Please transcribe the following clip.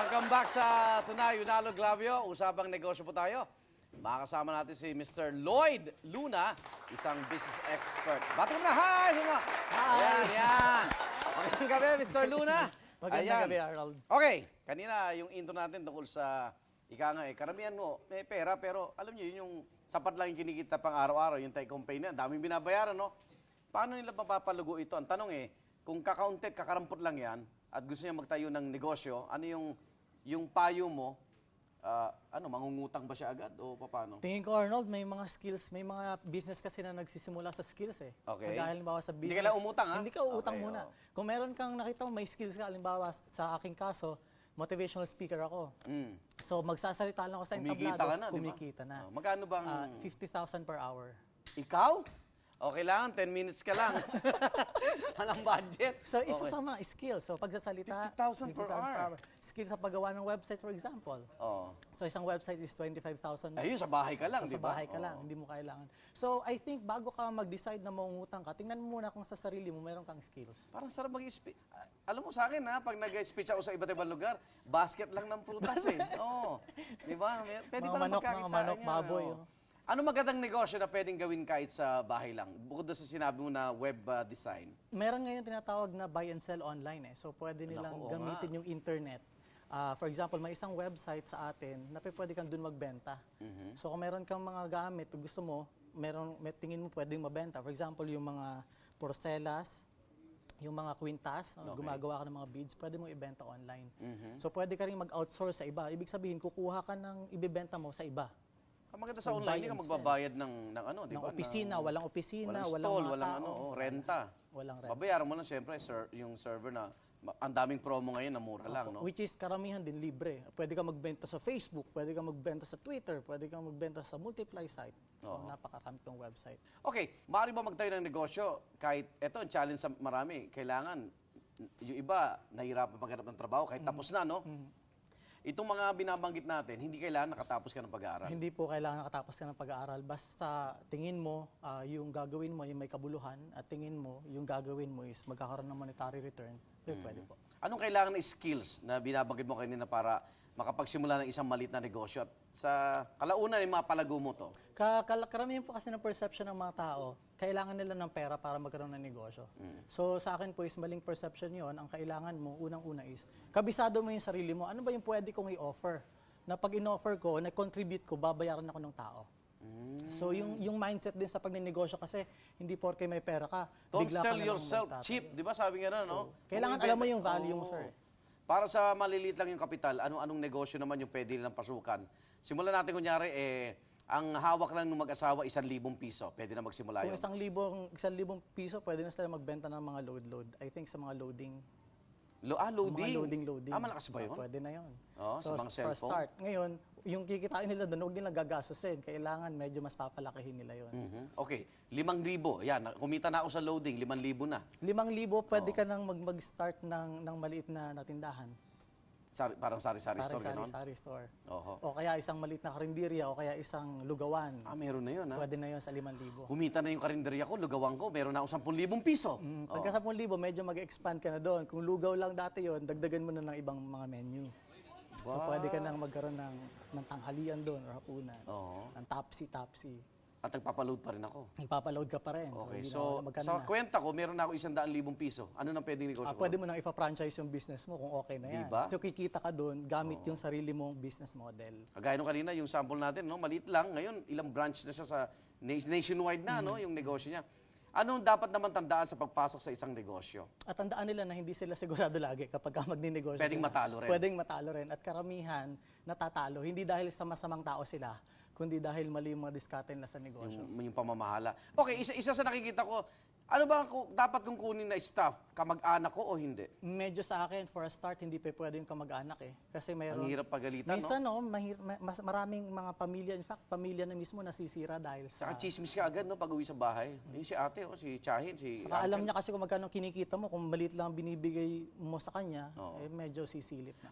Welcome back sa Tunay Unalo Glavio. Usapang negosyo po tayo. Makakasama natin si Mr. Lloyd Luna, isang business expert. Bati ka na, hi! Luna! Hi! Ayan, yan. Magandang gabi, Mr. Luna. Magandang Ayan. gabi, Harold. Okay, kanina yung intro natin tungkol sa ika nga eh, karamihan mo, may pera, pero alam niyo, yun yung sapat lang yung kinikita pang araw-araw, yung home pay na, daming binabayaran, no? Paano nila mapapalugo ito? Ang tanong eh, kung kakauntit, kakarampot lang yan, at gusto niya magtayo ng negosyo, ano yung, yung payo mo, ah, ano, mangungutang ba siya agad o paano? Tingin ko, Arnold, may mga skills, may mga business kasi na nagsisimula sa skills eh. Okay. Kaya halimbawa sa Hindi business. kailangan umutang, ha? Hindi ka utang Okay, muna. oo. Kung meron kang nakita mo, may skills ka, halimbawa sa aking kaso, motivational speaker ako. Mm. So magsasalita lang ako sa Kumikita entablado, ka na, di ba? kumikita na. Ah, magkano bang, Ah, 50,000 per hour. ikaw? Okay lang, 10 minutes ka lang. Walang budget. So isa Okay. sa mga skills. So pagsasalita, 50,000 per hour. Skills sa paggawa ng website, for example. Oh. So isang website is 25,000 Ayun, sa bahay ka lang, So, di sa ba? bahay ka lang, Oo. hindi mo kailangan. So, I think bago ka mag-decide na mangungutang ka, tingnan mo muna kung sa sarili mo meron kang skills. Parang sarap mag-speech. Alam mo sa akin ha, pag nag-speech ako sa iba't ibang lugar, basket lang ng prutas eh. Oo. Di ba? Pwede Mga pa naman manok, mga magkakitaan manok, yan, baboy, oo. oh. Ano magandang negosyo na pwedeng gawin kahit sa bahay lang? Bukod doon sa sinabi mo na web uh, design. Meron ngayon tinatawag na buy and sell online eh. So, pwede nilang oo gamitin yung internet. Ah, for example, may isang website sa atin na pe- pwede kang dun magbenta. Mhm. So, kung meron kang mga gamit, gusto mo, meron, may tingin mo pwedeng mabenta. For example, yung mga porcelas, yung mga kwintas, uh, gumagawa ka ng mga beads, pwede mo ibenta online. Mhm. So, pwede ka rin mag-outsource sa iba. Ibig sabihin, kukuha ka ng ibibenta mo sa iba. Ang maganda sa So, online, hindi ka and magbabayad ng, ng ano, di ng ba? opisina, Ng- walang opisina, walang walang, stall, mga walang tao, ano, oh, renta. Walang renta. Babayaran mo lang siyempre ser- yung server na ma- ang daming promo ngayon na mura lang, no? Which is karamihan din libre. Pwede ka magbenta sa Facebook, pwede ka magbenta sa Twitter, pwede ka magbenta sa multiply site. So, napakarami tong website. Okay, maaari ba magtayo ng negosyo kahit, eto ang challenge sa marami, kailangan, yung iba, nahihirapan maghanap ng trabaho kahit tapos na, no? Itong mga binabanggit natin, hindi kailangan nakatapos ka ng pag-aaral. Hindi po kailangan nakatapos ka ng pag-aaral. Basta tingin mo, ah, yung gagawin mo ay may kabuluhan at tingin mo, yung gagawin mo is magkakaroon ng monetary return, pwede, pwede po. Anong kailangan na skills na binabanggit mo kanina para makapagsimula ng isang maliit na negosyo? At sa kalaunan, yung mga palago mo to. Ka kal- karamihan po kasi ng perception ng mga tao, kailangan nila ng pera para magkaroon ng negosyo. So sa akin po is maling perception yon. Ang kailangan mo, unang-una is, kabisado mo yung sarili mo. Ano ba yung pwede kong i-offer? Na pag in-offer ko, nag-contribute ko, babayaran ako ng tao. So yung yung mindset din sa pagnenegosyo kasi hindi porke may pera ka, Don't bigla ka sell na lang yourself magtatayo. cheap. Di ba sabi nga na, no? Kailangan Kung alam mo ibenta- yung value mo, Oo. sir. Para sa maliliit lang yung kapital, ano-anong negosyo naman yung pwede nilang pasukan? Simulan natin kunyari, eh, ang hawak lang ng mag-asawa, isang libong piso. Pwede na magsimula Kung yun. isang libong, isang libong piso, pwede na sila magbenta ng mga load-load. I think sa mga loading Lo, ah, loading. Mga loading, loading. Ah, malakas ba yun? Pwede na yun. Oo, sa mga For cellphone. start, ngayon, yung kikitain nila doon, huwag nilang gagastusin. Kailangan medyo mas papalakihin nila yun. Mhm. Okay, limang libo. Yan, na- kumita na ako sa loading, limang libo na. Limang libo, pwede ka nang mag- mag-start ng, ng maliit na, na tindahan. Sari, parang sari-sari Parang store, ganon? sari-sari store. Oho. O kaya isang maliit na karinderya, o kaya isang lugawan. Ah, meron na yun, ha? Pwede na yun sa limang libo. Kumita na yung karinderya ko, lugawang ko, meron na ako 10,000 piso. Mm, Pagka 10,000, medyo mag-expand ka na doon. Kung lugaw lang dati yon, dagdagan mo na ng ibang mga menu. So pwede ka nang magkaroon ng, ng tanghalian doon or hapunan. Oo. Ng tapsi-tapsi. At nagpapaload pa rin ako. Magpapaload ka pa rin. Okay, Hindi so sa na. kwenta ko, meron na ako isang daan libong piso. Ano nang pwedeng negosyo Ah, ko? pwede mo nang ipa-franchise yung business mo kung okay na yan. Diba? So kikita ka doon gamit yung sarili mong business model. Kagaya nung kanina, yung sample natin, no, maliit lang. Ngayon, ilang branch na siya sa na- nationwide na, no, yung negosyo niya. Anong dapat naman tandaan sa pagpasok sa isang negosyo? At tandaan nila na hindi sila sigurado lagi kapag ka magninegosyo Pwedeng sila. matalo rin. Pwedeng matalo rin. At karamihan natatalo. Hindi dahil sa masamang tao sila, kundi dahil mali yung mga diskarte nila sa negosyo. Yung, yung pamamahala. Okay, isa, isa sa nakikita ko, ano ba ako, dapat kong kunin na staff? Kamag-anak ko o hindi? Medyo sa akin, for a start, hindi pa pwede yung kamag-anak eh. Kasi Ang mayroon... hirap pagalitan, Minsan, no? no, mahir, ma- mas, maraming mga pamilya, in fact, pamilya na mismo nasisira dahil sa... Saka chismis ka agad, no, pag uwi sa bahay. Yung si ate, oh, si Chahin, si Saka alam Uncle. niya kasi kung magkano kinikita mo, kung maliit lang binibigay mo sa kanya, eh medyo sisilip na.